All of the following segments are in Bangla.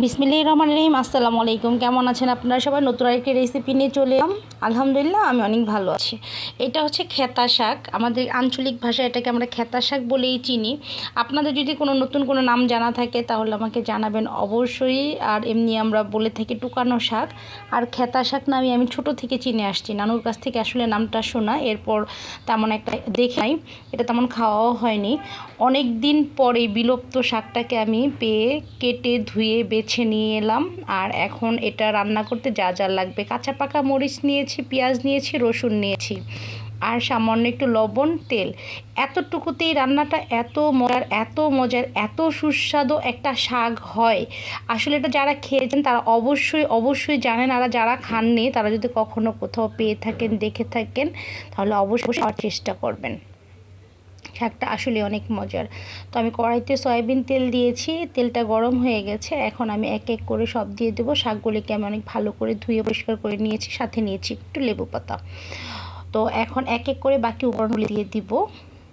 বিসমিল্লাহ রহমান রহিম, আসসালামু আলাইকুম। কেমন আছেন আপনারা সবাই? নতুন আরেকটি রেসিপি নিয়ে চলে এলাম। আলহামদুলিল্লাহ, আমি অনেক ভালো আছি। এটা হচ্ছে খেতা শাক। আমাদের আঞ্চলিক ভাষায় এটাকে আমরা খেতা শাক বলেই চিনি। আপনাদের যদি কোনো নতুন কোনো নাম জানা থাকে, তাহলে আমাকে জানাবেন অবশ্যই। আর এমনি আমরা বলে থাকি টুকানো শাক। আর খেতা শাক নামে আমি ছোট থেকে চিনে আসছি। নানুর কাছ থেকে আসলে নামটা শোনা। এরপর তেমন একটা দেখে এটা তেমন খাওয়াও হয়নি। অনেক দিন পরে বিলুপ্ত শাকটাকে আমি পেয়ে কেটে ধুয়ে বেছে নিয়ে এলাম। আর এখন এটা রান্না করতে যা যা লাগবে। কাঁচা পাকা মরিচ নিয়েছি, পেঁয়াজ নিয়েছি, রসুন নিয়েছি। আর সামান্য একটু লবণ, তেল। এতটুকুতেই রান্নাটা এত মজার এত মজার, এত সুস্বাদু একটা শাক হয়। আসলে এটা যারা খেয়েছেন তারা অবশ্যই অবশ্যই জানেন। আর যারা খাননি, তারা যদি কখনো কোথাও পেয়ে থাকেন, দেখে থাকেন, তাহলে অবশ্যই চেষ্টা করবেন। শাকটা আসলে অনেক মজার। তো আমি কড়াইতে সয়াবিন তেল দিয়েছি, তেলটা গরম হয়ে গেছে। এখন আমি এক এক করে সব দিয়ে দেবো। শাকগুলিকে আমি অনেক ভালো করে ধুয়ে পরিষ্কার করে নিয়েছি, সাথে নিয়েছি একটু লেবু পাতা। তো এখন এক এক করে বাকি উপকরণগুলি দিয়ে দিব।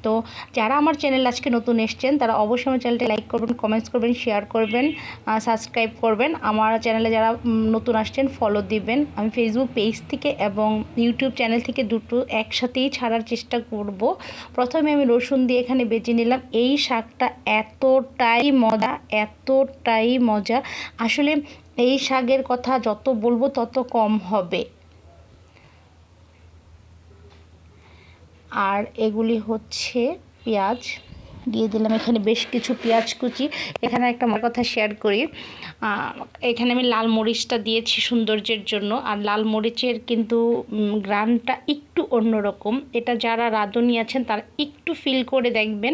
তো যারা আমার চ্যানেল আজকে নতুন এসছেন, তারা অবশ্যই আমার চ্যানেলটা লাইক করবেন কমেন্টস করবেন শেয়ার করবেন সাবস্ক্রাইব করবেন। আমার চ্যানেলে যারা নতুন আসছেন ফলো দিবেন। আমি ফেসবুক পেজ থেকে এবং ইউটিউব চ্যানেল থেকে দুটো একসাথেই ছাড়ার চেষ্টা করব। প্রথমে আমি রসুন দিয়ে এখানে বেজে নিলাম। এই শাকটা এতটাই মজা এতটাই মজা। আসলে এই শাকের কথা যত বলব তত কম হবে। আর এগুলি হচ্ছে পেঁয়াজ। দিয়ে দিলাম এখানে বেশ কিছু পেঁয়াজ কুচি। এখানে একটা আমার কথা শেয়ার করি। এখানে আমি লাল মরিচটা দিয়েছি সৌন্দর্যের জন্য। আর লাল মরিচের কিন্তু গ্রানটা একটু অন্যরকম। এটা যারা রাঁধুনি আছেন, তারা একটু ফিল করে দেখবেন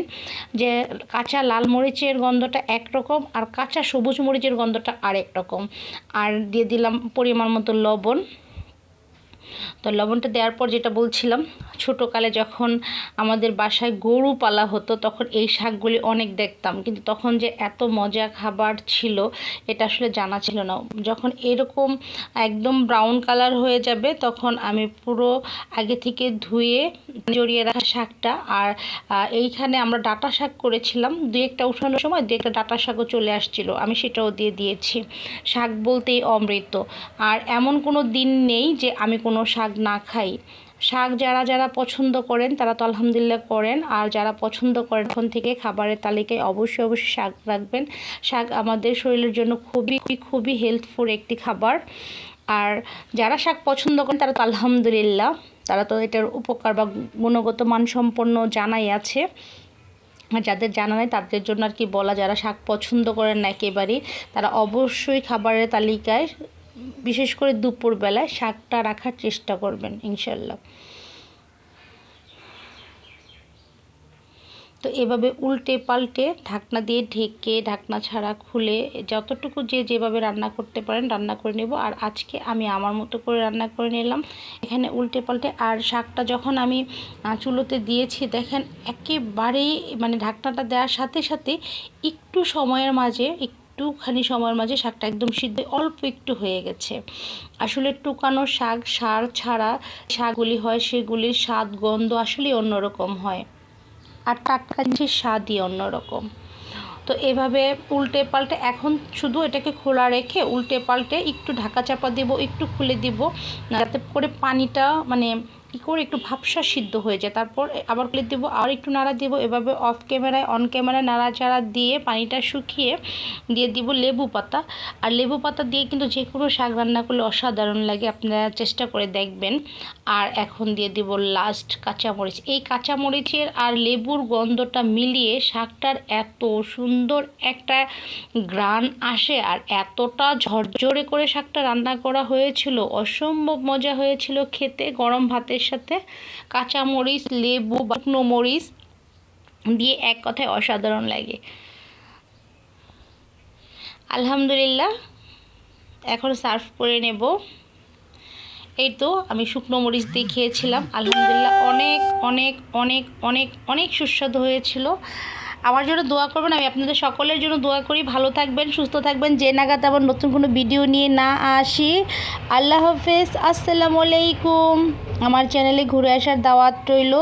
যে কাঁচা লাল মরিচের গন্ধটা একরকম আর কাঁচা সবুজ মরিচের গন্ধটা আরেক রকম আর দিয়ে দিলাম পরিমাণ মতো লবণ। তো লবণটা দেওয়ার পর যেটা বলছিলাম, ছোটোকালে যখন আমাদের বাসায় গরু পালা হতো, তখন এই শাকগুলি অনেক দেখতাম। কিন্তু তখন যে এত মজা খাবার ছিল, এটা আসলে জানা ছিল না। যখন এরকম একদম ব্রাউন কালার হয়ে যাবে, তখন আমি পুরো আগে থেকে ধুয়ে জড়িয়ে রাখা শাকটা আর এইখানে আমরা ডাটা শাক করেছিলাম। দু একটা উঠানোর সময় দু একটা ডাটা শাকও চলে আসছিল। আমি সেটাও দিয়ে দিয়েছি। শাক বলতেই অমৃত। আর এমন কোনো দিন নেই যে আমি কোনো শাক না খাই। শাক যারা যারা পছন্দ করেন, তারা তো আলহামদুলিল্লাহ করেন। আর যারা পছন্দ করেন, এখন থেকে খাবারের তালিকায় অবশ্যই অবশ্যই শাক রাখবেন। শাক আমাদের শরীরের জন্য খুবই খুবই হেলথফুল একটি খাবার। আর যারা শাক পছন্দ করেন, তারা তো আলহামদুলিল্লাহ, তারা তো এটার উপকার বা গুণগত মানসম্পন্ন জানাই আছে। যাদের জানা নেই, তাদের জন্য আর কি বলা, যারা শাক পছন্দ করেন না একেবারেই, তারা অবশ্যই খাবারের তালিকায় বিশেষ করে দুপুরবেলায় শাকটা রাখার চেষ্টা করবেন ইনশাল্লাহ তো এভাবে উল্টে পাল্টে ঢাকনা দিয়ে ঢেকে ঢাকনা ছাড়া খুলে যতটুকু যে যেভাবে রান্না করতে পারেন রান্না করে নেব। আর আজকে আমি আমার মতো করে রান্না করে নিলাম। এখানে উল্টে পাল্টে আর শাকটা যখন আমি চুলোতে দিয়েছি, দেখেন একেবারেই মানে ঢাকনাটা দেওয়ার সাথে সাথে একটু সময়ের মাঝে একটুখানি সময়ের মাঝে শাকটা একদম সিদ্ধ অল্প একটু হয়ে গেছে। আসলে টুকানো শাক, সার ছাড়া শাকগুলি হয়, সেগুলির স্বাদ, গন্ধ আসলে অন্যরকম হয়। আর টাটকা জিনিসের স্বাদই অন্যরকম। তো এভাবে উল্টে পাল্টে এখন শুধু এটাকে খোলা রেখে উল্টে পাল্টে একটু ঢাকা চাপা দেব, একটু খুলে দিব যাতে করে পানিটা মানে কী করে একটু ভাবসা সিদ্ধ হয়ে যায়। তারপর আবার খুলে দেবো, আর একটু নাড়া দেবো। এভাবে অফ ক্যামেরায় অন ক্যামেরায় নাড়াচাড়া দিয়ে পানিটা শুকিয়ে দিয়ে দিব লেবু পাতা। আর লেবু পাতা দিয়ে কিন্তু যে কোনো শাক রান্না করলে অসাধারণ লাগে, আপনারা চেষ্টা করে দেখবেন। আর এখন দিয়ে দিব লাস্ট কাঁচামরিচ। এই কাঁচামরিচের আর লেবুর গন্ধটা মিলিয়ে শাকটার এত সুন্দর একটা গ্রান আসে আর এতটা ঝরঝরে করে শাকটা রান্না করা হয়েছিল, অসম্ভব মজা হয়েছিল খেতে। গরম ভাতের সাথে কাঁচা মরিচ লেবু বা শুকনো মরিচ দিয়ে এক কথায় অসাধারণ লাগে। আলহামদুলিল্লাহ, এখন সার্ভ করে নেব। এই তো আমি শুকনো মরিচ দিয়ে খেয়েছিলাম। আলহামদুলিল্লাহ অনেক অনেক অনেক অনেক অনেক সুস্বাদু হয়েছিল। আমার জন্য দোয়া করবেন, আমি আপনাদের সকলের জন্য দোয়া করি। ভালো থাকবেন, সুস্থ থাকবেন। যে নাগাদ আবার নতুন কোনো ভিডিও নিয়ে না আসি। আল্লাহ হাফেজ, আসসালামু আলাইকুম। আমার চ্যানেলে ঘুরে আসার দাওয়াত রইল।